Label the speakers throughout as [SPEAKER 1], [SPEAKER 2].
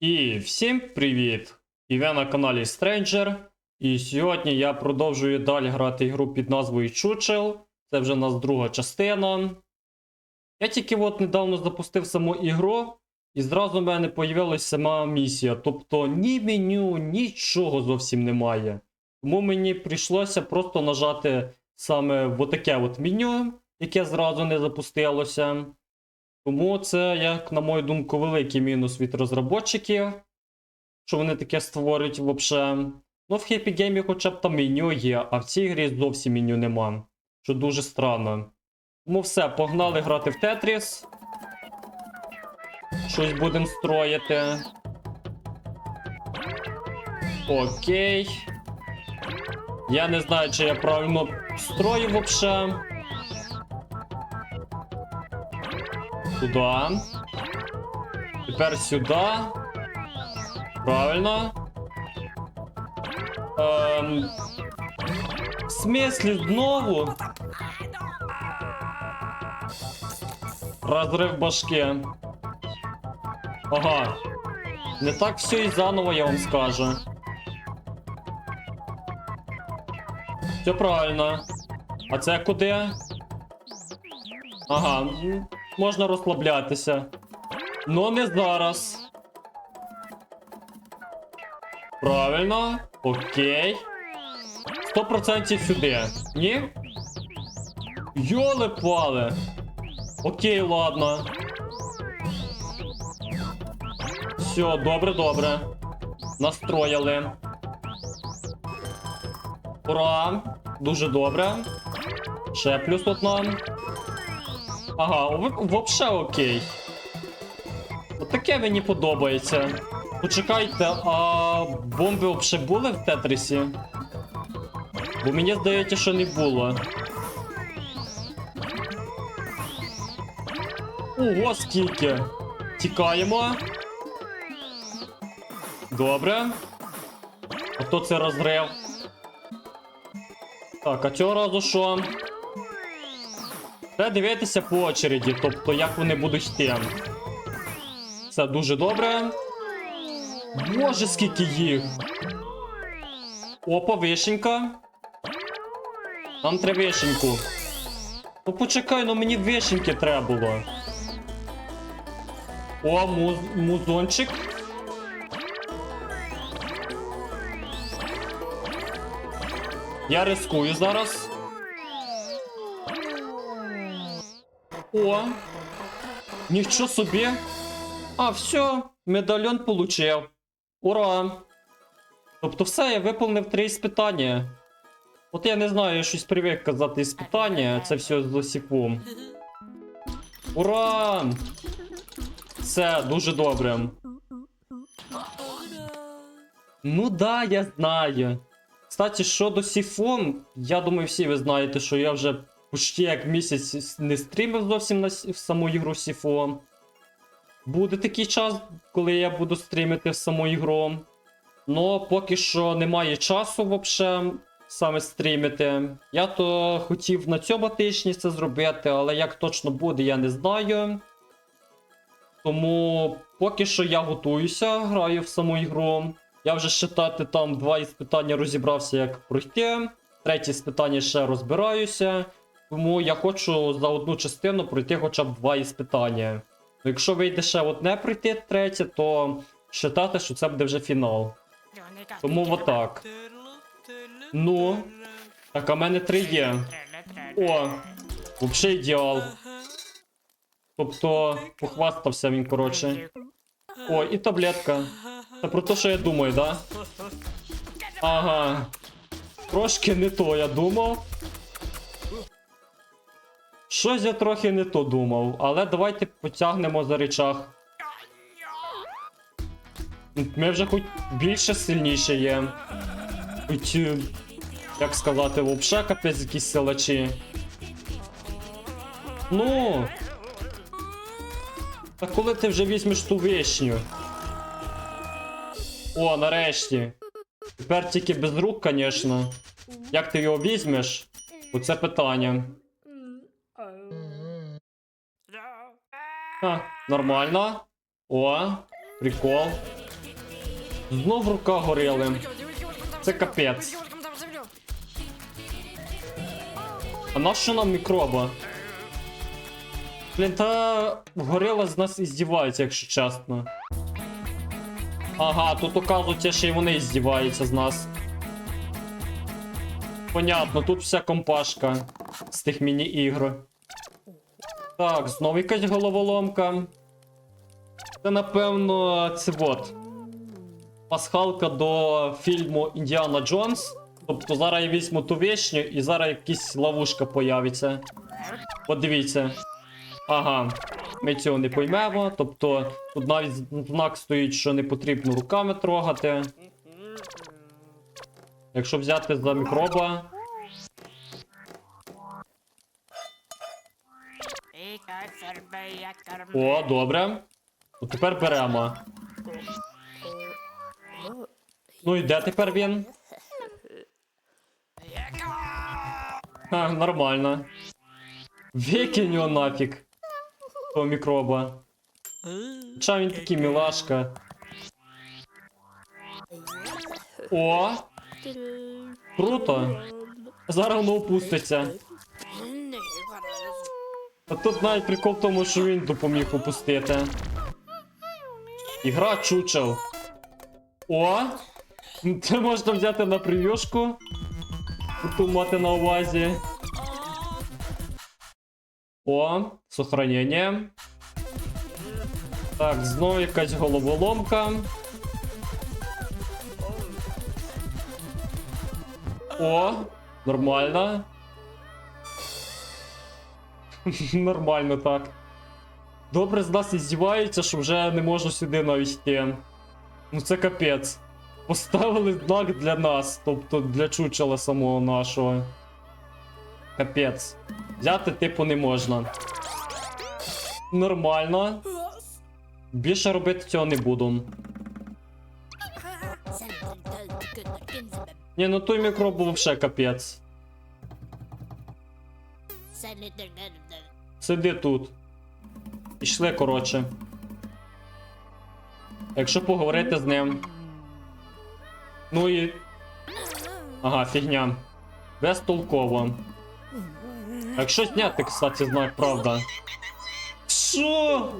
[SPEAKER 1] І всім привіт! І ви на каналі Stranger. І сьогодні я продовжую далі грати ігру під назвою Чучел. Це вже у нас друга частина. Я тільки от недавно запустив саму ігру, і зразу в мене появилася сама місія. Тобто ні меню, нічого зовсім немає. Тому мені прийшлося просто нажати саме в таке от меню, яке зразу не запустилося. Тому це, як на мою думку, великий мінус від розробників, що вони таке створюють взагалі. Ну, в Happy Game хоча б там меню є, а в цій грі зовсім меню нема. Що дуже странно. Тому все, погнали грати в Тетріс. Щось будемо строїти. Окей. Я не знаю, чи я правильно строю взагалі. Туда. Тепер сюди. Правильно. Ем... В смислі знову? Розрив башки. Ага. Не так все і заново, я вам скажу. Все правильно. А це куди? Ага, можна розслаблятися. Ну не зараз. Правильно. Окей. 100% сюди. Ні? Йоли пали. Окей, ладно. Все, добре, добре. Настроїли. Ура! Дуже добре. Ще плюс одна. Ага, вообще окей. От таке мені подобається. Почекайте, а бомби взагалі були в Тетрісі? Бо мені здається, що не було. Ого, скільки. Тікаємо. Добре. А то це розрив. Так, а цього разу що? Треба дивитися по очереді, тобто як вони будуть йти. Все дуже добре. Боже, скільки їх. Опа, вишенька. Нам треба вишеньку. Ну почекай, ну мені вишеньки треба було. О, муз музончик. Я рискую зараз. О. Нічого собі. А, все, медальон получив. Ура! Тобто все, я виповнив три іспитання. От я не знаю, я щось привик казати іспитання, це все з лосіфом. Ура! Все, дуже добре. Ну да, я знаю. Кстати, щодо сіфом, я думаю, всі ви знаєте, що я вже почти як місяць не стрімив зовсім на в саму ігру Сіфо. Буде такий час, коли я буду стрімити в саму ігру. Но поки що немає часу вообще саме стрімити. Я то хотів на цьому тижні це зробити, але як точно буде, я не знаю. Тому поки що я готуюся, граю в саму ігру. Я вже считати там два іспитання розібрався, як пройти. Третє іспитання ще розбираюся. Тому я хочу за одну частину пройти хоча б два іспитання. Ну, якщо вийде ще одне пройти третє, то считати, що це буде вже фінал.
[SPEAKER 2] Тому отак.
[SPEAKER 1] Ну, так, а в мене три є. О, взагалі ідеал. Тобто, похвастався він, коротше. О, і таблетка. Це про те, що я думаю, да? Ага. Трошки не то я думав. Щось я трохи не то думав, але давайте потягнемо за речах. Ми вже хоч більше сильніше є. Хоч, е, як сказати, вообще капець якісь силачі. Ну. Та коли ти вже візьмеш ту вишню? О, нарешті. Тепер тільки без рук, звісно. Як ти його візьмеш? Оце питання. А, нормально. О, прикол. Знов рука горіли. Це капець. А на що нам мікроба? Блін, та горила з нас і здівається, якщо чесно. Ага, тут оказується, ще й вони здіваються з нас. Понятно, тут вся компашка з тих міні-ігр. Так, знову якась головоломка. Це, напевно, це от. Пасхалка до фільму Індіана Джонс. Тобто зараз я візьму ту вишню і зараз якась ловушка появиться. Подивіться. Ага, ми цього не поймемо. Тобто, тут навіть знак стоїть, що не потрібно руками трогати. Якщо взяти за мікроба. О, добре. Ну тепер беремо. Ну і де тепер він? Ха, нормально. Викинь його нафіг. Того мікроба. Хоча він такий мілашка. О! Круто! Зараз воно опуститься. А тут навіть прикол в тому, що він допоміг опустити. Ігра чучел. О! Це можна взяти на прев'юшку. Ту мати на увазі. О, сохранення. Так, знову якась головоломка. О, нормально. Нормально так. Добре з нас і здіваються, що вже не можу сюди навіть йти. Ну це капець. Поставили знак для нас, тобто для чучела самого нашого. Капець. Взяти типу не можна. Нормально. Більше робити цього не буду. Ні, ну той мікроб був ще капець. Сиди тут. Пішли, коротше. Якщо поговорити з ним. Ну і. Ага, фігня. Безтолково. Якщо зняти, кстати, знак, правда. Що?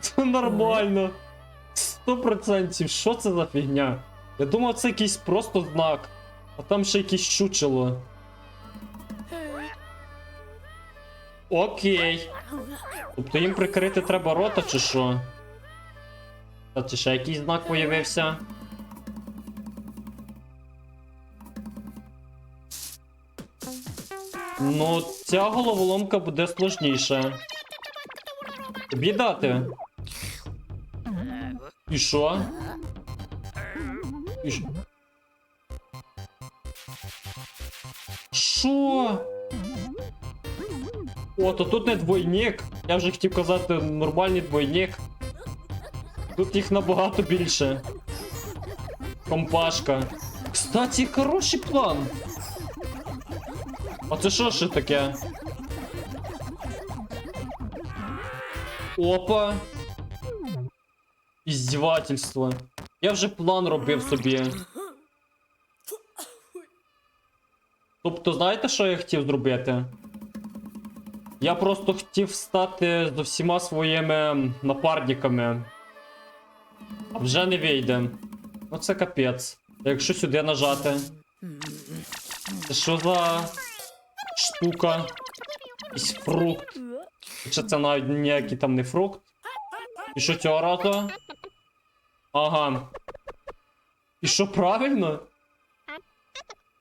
[SPEAKER 1] Це нормально. Сто процентів. Що це за фігня? Я думав, це якийсь просто знак. А там ще якесь чучело. Окей. Тобто їм прикрити треба рота, чи що? Та чи ще якийсь знак появився? Ну, ця головоломка буде сложніша. Тобі дати? І що? І що? Що? О, то тут не двойник. Я вже хотів казати нормальний двойник. Тут їх набагато більше. Компашка. Кстати, хороший план. А це що ще таке? Опа. Іздівательство. Я вже план робив собі. Тобто, знаєте, що я хотів зробити? Я просто хотів стати з всіма своїми напарниками. А вже не вийде. Ну це капець. Якщо сюди нажати. Це що за штука? Якийсь фрукт. Хоча це навіть ніякий там не фрукт. І що цього разу? Ага. І що правильно?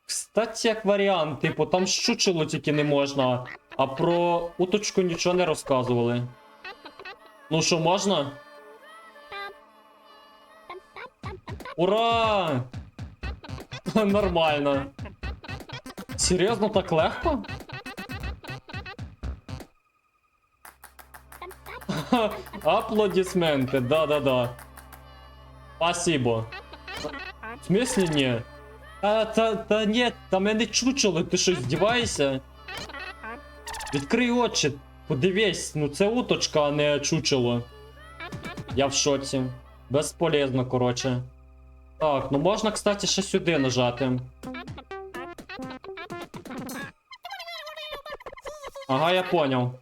[SPEAKER 1] Кстати, як варіант, типу, там щучило тільки не можна, а про уточку нічого не розказували. Ну що, можна? Ура! Нормально. Серйозно так легко? Аплодисменти, да-да-да. Спасибо. В смислі ні? Та, та, та ні, та мене чучело, ти що, здіваєшся? Відкрий очі, подивись, ну це уточка, а не чучело. Я в шоці. Безполезно, коротше. Так, ну можна, кстати, ще сюди нажати. Ага, я поняв.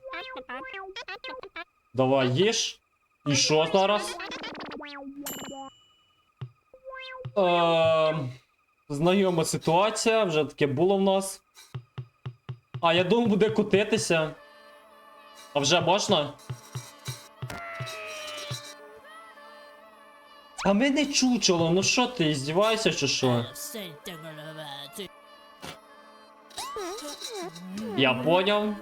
[SPEAKER 1] Давай, їж. І що зараз? Ем, знайома ситуація, вже таке було в нас. А, я думав, буде котитися. А вже можна? А ми не чучело, ну що ти, здіваєшся чи що? Я поняв.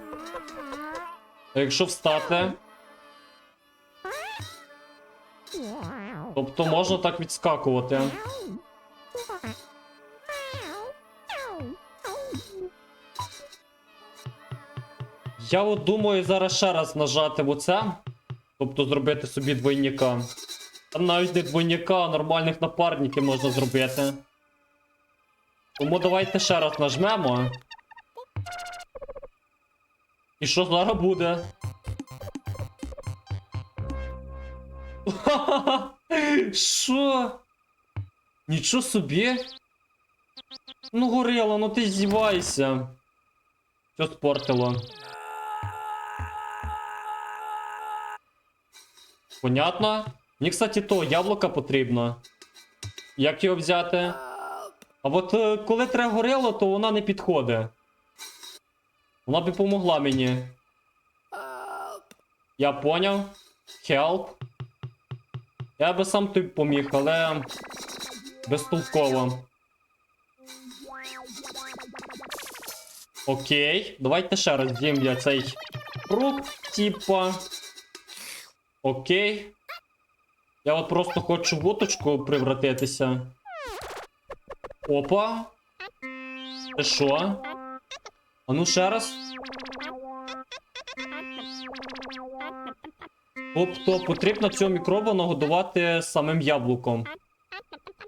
[SPEAKER 1] А якщо встати. Тобто можна так відскакувати. Я от думаю зараз ще раз нажати в оце. Тобто зробити собі двойника. Там навіть не двойника, а нормальних напарників можна зробити. Тому давайте ще раз нажмемо. І що зараз буде? Що? Нічого собі? Ну, горило, ну ти здівайся. Що спортило? Понятно? Мені, кстати, то яблука потрібно. Як його взяти? А от е, коли треба горило, то вона не підходить. Вона би помогла мені. Я поняв. Help. Я би сам тобі поміг, але. Безтолково. Окей. Давайте ще раз з'їм я цей фрукт, типа. Окей. Я от просто хочу в уточку превратитися. Опа. Це що? А ну ще раз. Тобто потрібно цього мікроба нагодувати самим яблуком.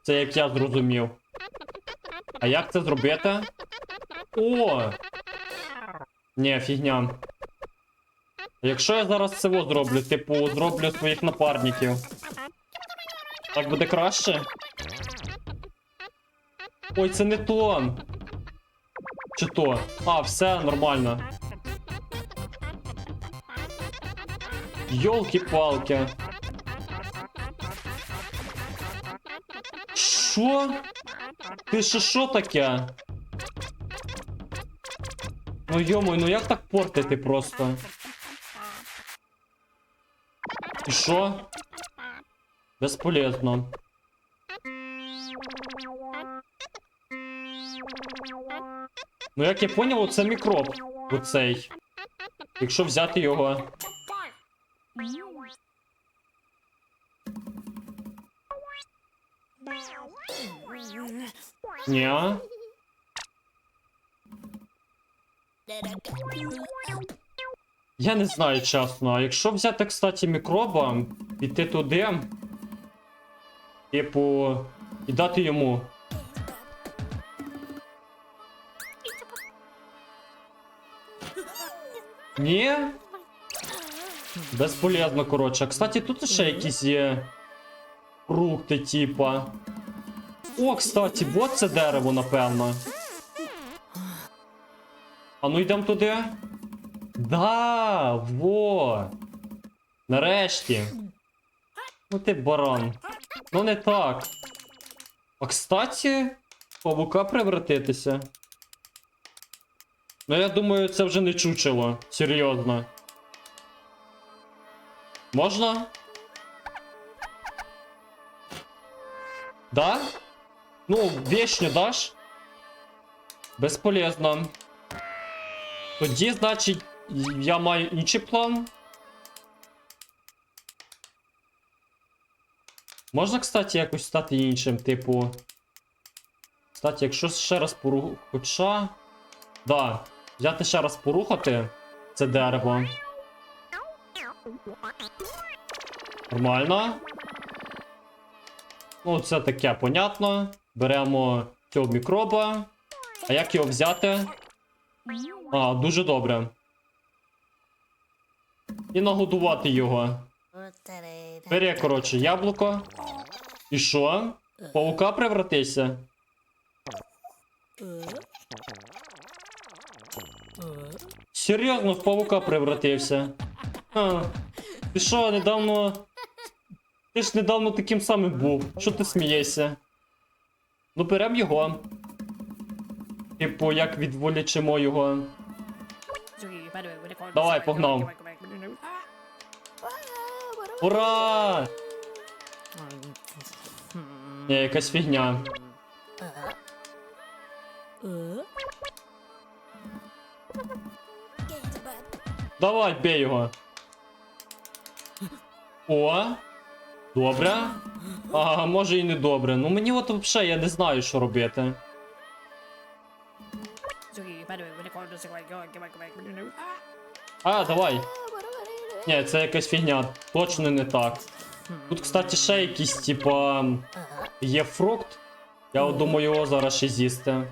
[SPEAKER 1] Це як я зрозумів. А як це зробити? О! Ні, фігня. Якщо я зараз во зроблю, типу, зроблю своїх напарників. Так буде краще? Ой, це не то. Чи то? А, все нормально. Йолки-палки. Що? Ти ще що таке? Ну йомой, ну як так портити просто? І що? Безполезно. Ну як я поняв, це мікроб. Оцей. Якщо взяти його. Ні. Я не знаю чесно. А якщо взяти, кстати, мікроба, піти туди. Типу. І дати йому. Ні? Безполезно, коротше. Кстати, тут ще якісь є фрукти, типа. О, кстати, вот це дерево, напевно. А ну йдемо туди. Да, во. Нарешті. Ну ти баран. Ну не так. А кстати, павука превратитися. Ну я думаю, це вже не чучело. Серйозно. Можна? Да? Ну, вещню даш? Безполезно. Тоді, значить, я маю інший план. Можна, кстати, якось стати іншим, типу. Кстати, якщо ще раз пору... Хоча. Да. Взяти ще раз порухати це дерево. Нормально. Ну, це таке, понятно. Беремо цього мікроба. А як його взяти? А, дуже добре. І нагодувати його. Бери, коротше, яблуко. І що? Паука превратися? Серйозно, в павука превратився. А, ти що, недавно. Ти ж недавно таким самим був. Що ти смієшся? Ну, берем його. Типу, як відволічимо його.
[SPEAKER 2] Давай, погнав.
[SPEAKER 1] Ура! Ні, якась фігня. Давай, бей його. О! Добре. Ага, може і не добре. Ну мені от взагалі я не знаю, що робити. А, давай. Ні, це якась фігня. Точно не так. Тут, кстати, ще якийсь, типа. Є фрукт. Я от думаю його зараз ще з'їсти.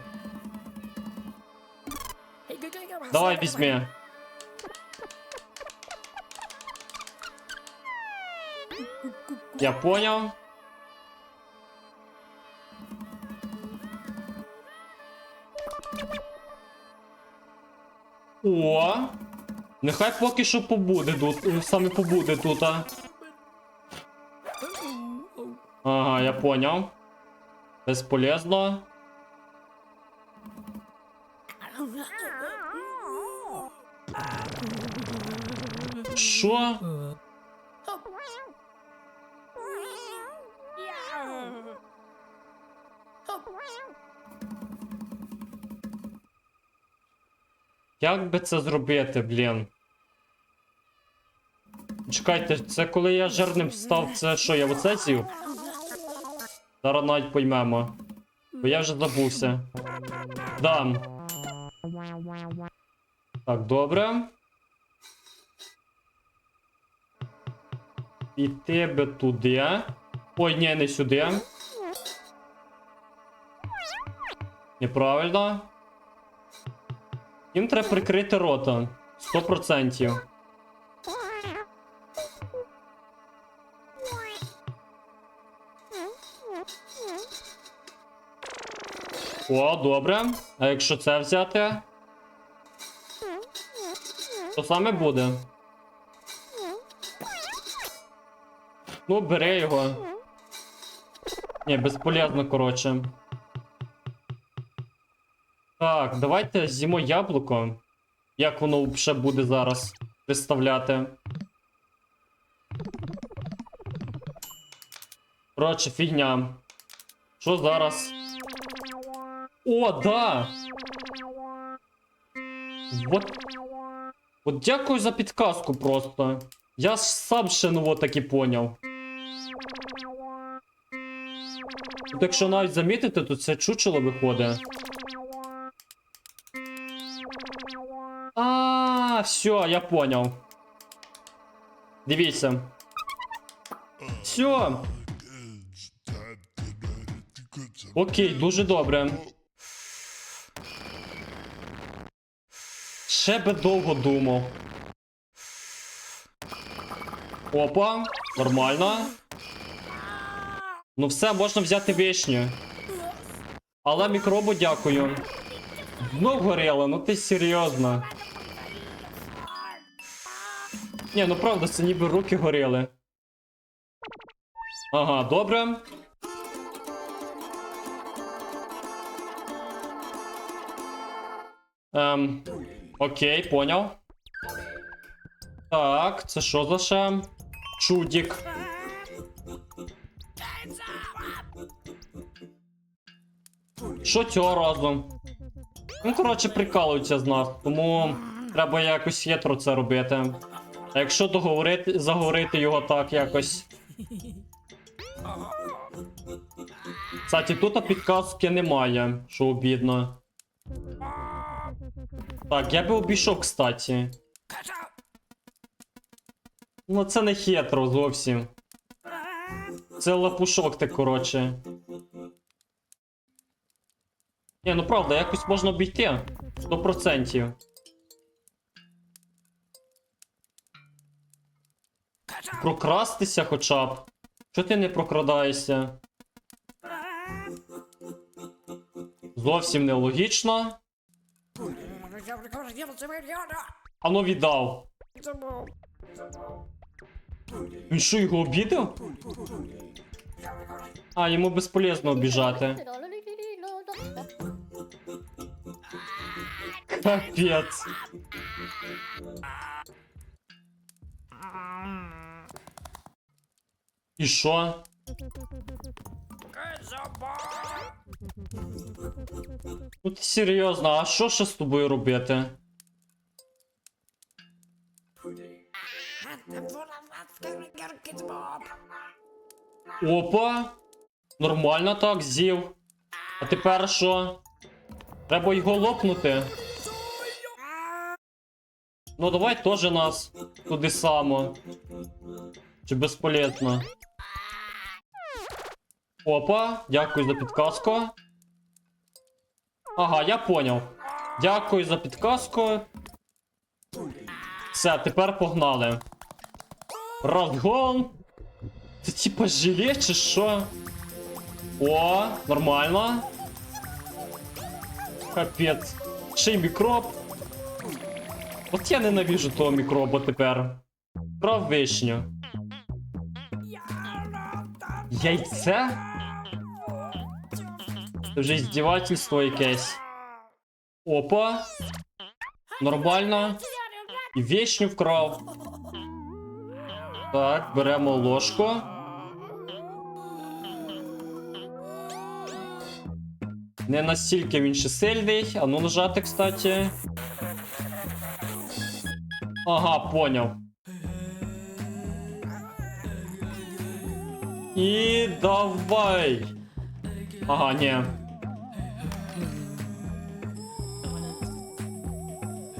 [SPEAKER 1] Давай візьми. Я поняв. О! Нехай поки що побуде тут. Саме побуде тут. А. Ага, я поняв. Безполезно. Що? Як би це зробити, блін? Чекайте, це коли я жирним став, це що, я оце з'їв? Зараз навіть поймемо. Бо я вже забувся. Да. Так, добре. Піти би туди. Ой, ні, не сюди. Неправильно. Їм треба прикрити рота. 100%. О, добре. А якщо це взяти? То саме буде. Ну, бери його. Ні, безполезно, коротше. Так, давайте з'їмо яблуко. Як воно ще буде зараз представляти. Коротше, фігня. Що зараз? О, да! Вот. От дякую за підказку просто. Я ж сам ще ново таки поняв. Тут якщо навіть замітити, то це чучело виходить. А, все, я понял. Дивіться. Все. Окей, дуже добре. Ще би довго думав. Опа, нормально. Ну все, можна взяти вишню. Але мікробу дякую. Знов горіло, ну ти серйозно. Ні, ну правда, це ніби руки горіли. Ага, добре. Ем, окей, поняв. Так, це що за ще? Чудік. Що цього разу? Ну, коротше, прикалуються з нас, тому треба якось хитро це робити. А якщо договорити, заговорити його так якось. Кстати, тут підказки немає, що обідно. Так, я би обійшов, кстати. Ну, це не хитро зовсім. Це лапушок ти, коротше. Ні, ну правда, якось можна обійти. 100%. Прокрастися хоча б. Чого ти не прокрадаєшся? Зовсім нелогічно. А ну віддав. Він що, його обідав? А, йому безполезно обіжати. Капець. І що? Ну ти серйозно, а що ще з тобою робити? Опа! Нормально так, з'їв. А тепер що? Треба його лопнути. Ну давай теж нас туди само. Чи безполезно? Опа, дякую за підказку. Ага, я поняв. Дякую за підказку. Все, тепер погнали. Розгон. Це типа желе чи що? О, нормально. Капець. Ще й мікроб. От я ненавижу того мікроба тепер. Брав вишню. Яйце? Вже здівательство якесь. Опа. Нормально. І вишню вкрав. Так, беремо ложку. Не настільки він ще сильний. А ну нажати, кстати. Ага, поняв. І давай. Ага, ні.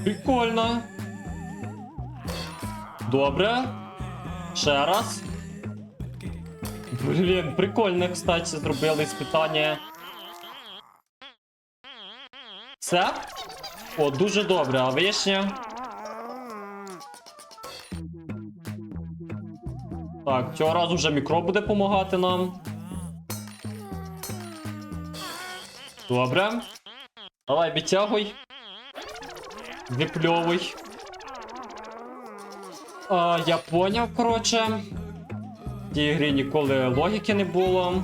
[SPEAKER 1] Прикольно. Добре. Ще раз. Блін, прикольно, кстати, зробили іспитання. Це? О, дуже добре, а вишня? Так, цього разу вже мікро буде допомагати нам. Добре. Давай, відтягуй. Випльовуй. А, я поняв, коротше. В тій грі ніколи логіки не було.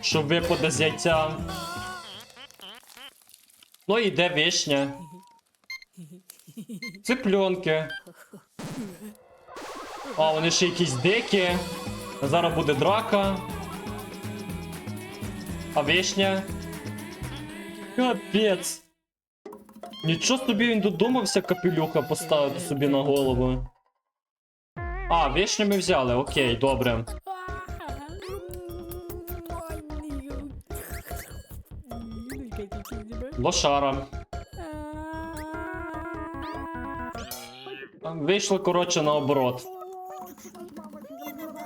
[SPEAKER 1] Що випаде з яйця. Ну і йде вишня. Цыпленки. А, вони ще якісь дикі. Зараз буде драка. А вишня. Капець. Нічого собі він додумався капелюха поставити собі на голову. А, вишню ми взяли, окей, добре. Лошара. Вийшло, коротше, наоборот.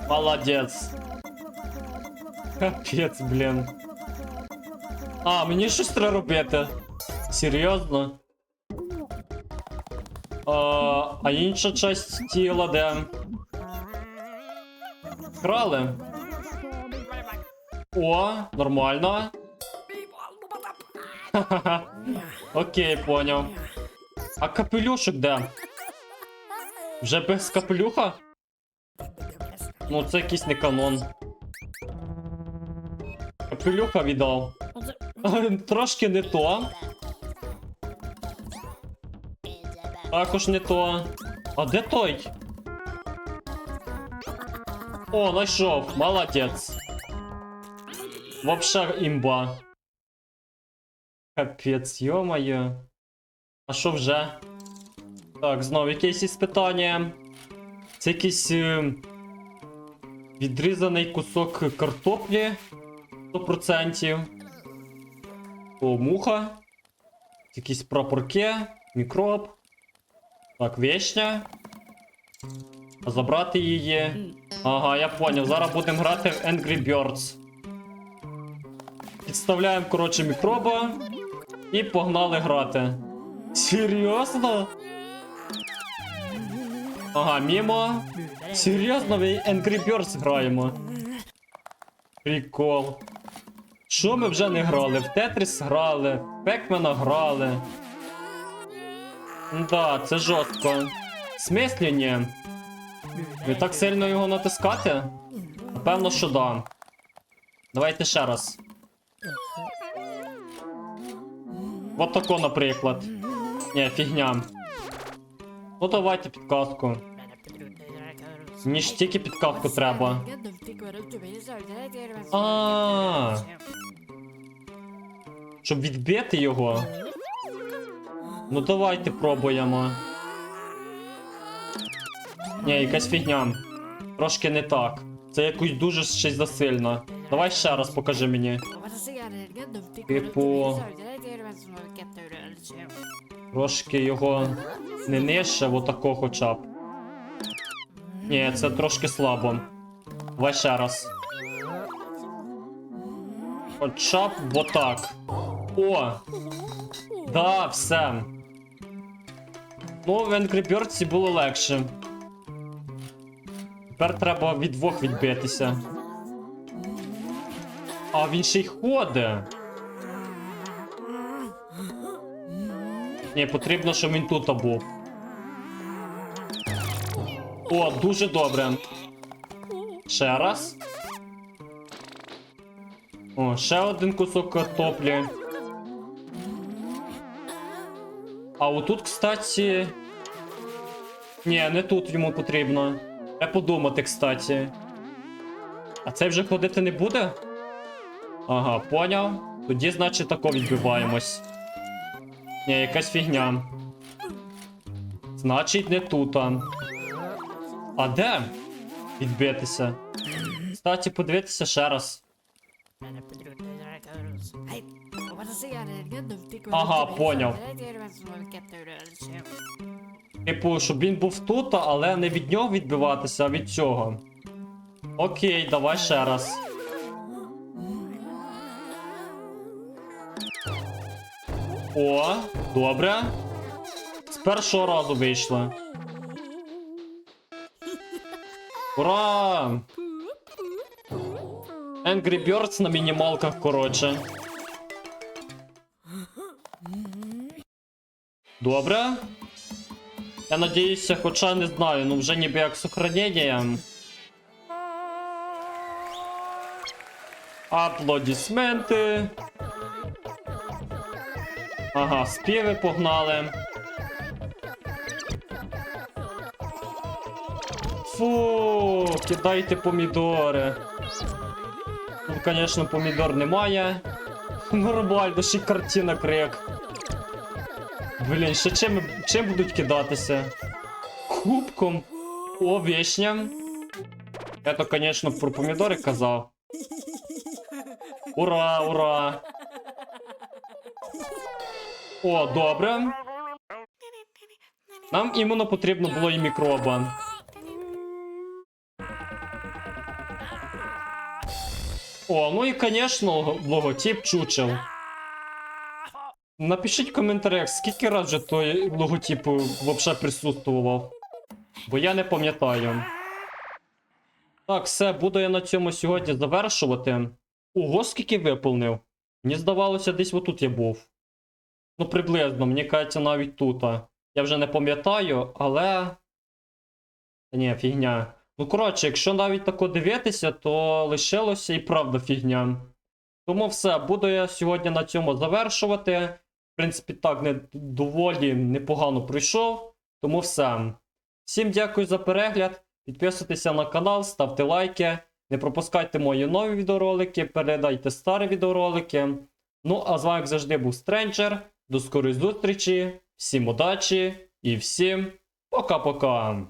[SPEAKER 1] Молодець. Капець, блін. А, мені щось треба робити. Серйозно? А, а інша часть тіла де? Крали. О, нормально. Окей, поняв. А капелюшок де? Вже без капелюха? Ну, це якийсь не канон. Капелюха віддав. Трошки не то. Також не то. А де той? О, знайшов. Молодець. Вообще імба. Капець, йо-моє. А що вже? Так, знову якесь іспитання. Це якийсь е, відрізаний кусок картоплі 100%. О, муха. Якісь прапорки, мікроб. Так, вишня. Забрати її. Ага, я поняв. Зараз будемо грати в Angry Birds. Підставляємо, коротше, мікроба. І погнали грати. Серйозно? Ага, мімо. Серйозно, ми Angry Birds граємо. Прикол. Що ми вже не грали? В Тетріс грали, в Пекмена грали. Да, це жорстко. Смислі ні? Не так сильно його натискати? Напевно, що да. Давайте ще раз. Вот тако, наприклад. Ні, фігня. Ну давайте підказку. Мені ж тільки підказку треба. А, щоб відбити його. Ну давайте пробуємо. Ні, якась фігня. Трошки не так. Це якось дуже щось засильно. Давай ще раз покажи мені.
[SPEAKER 2] Типу.
[SPEAKER 1] Трошки його не нижче, отако хоча б. Ні, це трошки слабо. Давай ще раз. Хоча б отак. О! Да, все. Ну, в Angry Birds було легше. Тепер треба від двох відбитися. А він ще й ходить. Ні, потрібно, щоб він тут був. О, дуже добре. Ще раз. О, ще один кусок картоплі. А отут, кстати. Ні, не тут йому потрібно. Треба подумати, кстати. А цей вже ходити не буде? Ага, поняв. Тоді, значить, тако відбиваємось. Ні, якась фігня. Значить, не тут. А де? Відбитися. Кстати, подивитися ще раз.
[SPEAKER 2] Ага, поняв.
[SPEAKER 1] Типу, щоб він був тут, але не від нього відбиватися, а від цього. Окей, давай ще раз. О, добре. З першого разу вийшло. Ура! Angry Birds на мінімалках, коротше. Добре. Я надіюся, хоча не знаю, ну вже ніби як сохранення. Аплодисменти. Ага, співи погнали. Фу, кидайте помідори. Тут, звісно, помідор немає. Нормально, ще й картина крик. Блін, ще чим, чим будуть кидатися? Кубком. О, вишня. Я то, звісно, про помідори казав. Ура, ура! О, добре. Нам іменно потрібно було і мікроба. О, ну і, звісно, логотип чучел. Напишіть в коментарях, скільки раз вже той логотип взагалі присутствував. Бо я не пам'ятаю. Так, все, буду я на цьому сьогодні завершувати. Ого, скільки виповнив. Мені здавалося, десь отут я був. Ну, приблизно, мені кажеться, навіть тут. Я вже не пам'ятаю, але. Ні, фігня. Ну, коротше, якщо навіть тако дивитися, то лишилося і правда фігня. Тому все, буду я сьогодні на цьому завершувати. Принципі, так, не доволі непогано пройшов. Тому все. Всім дякую за перегляд. Підписуйтеся на канал, ставте лайки. Не пропускайте мої нові відеоролики, передайте старі відеоролики. Ну, а з вами, як завжди, був Стренджер. До скорої зустрічі, всім удачі і всім пока-пока.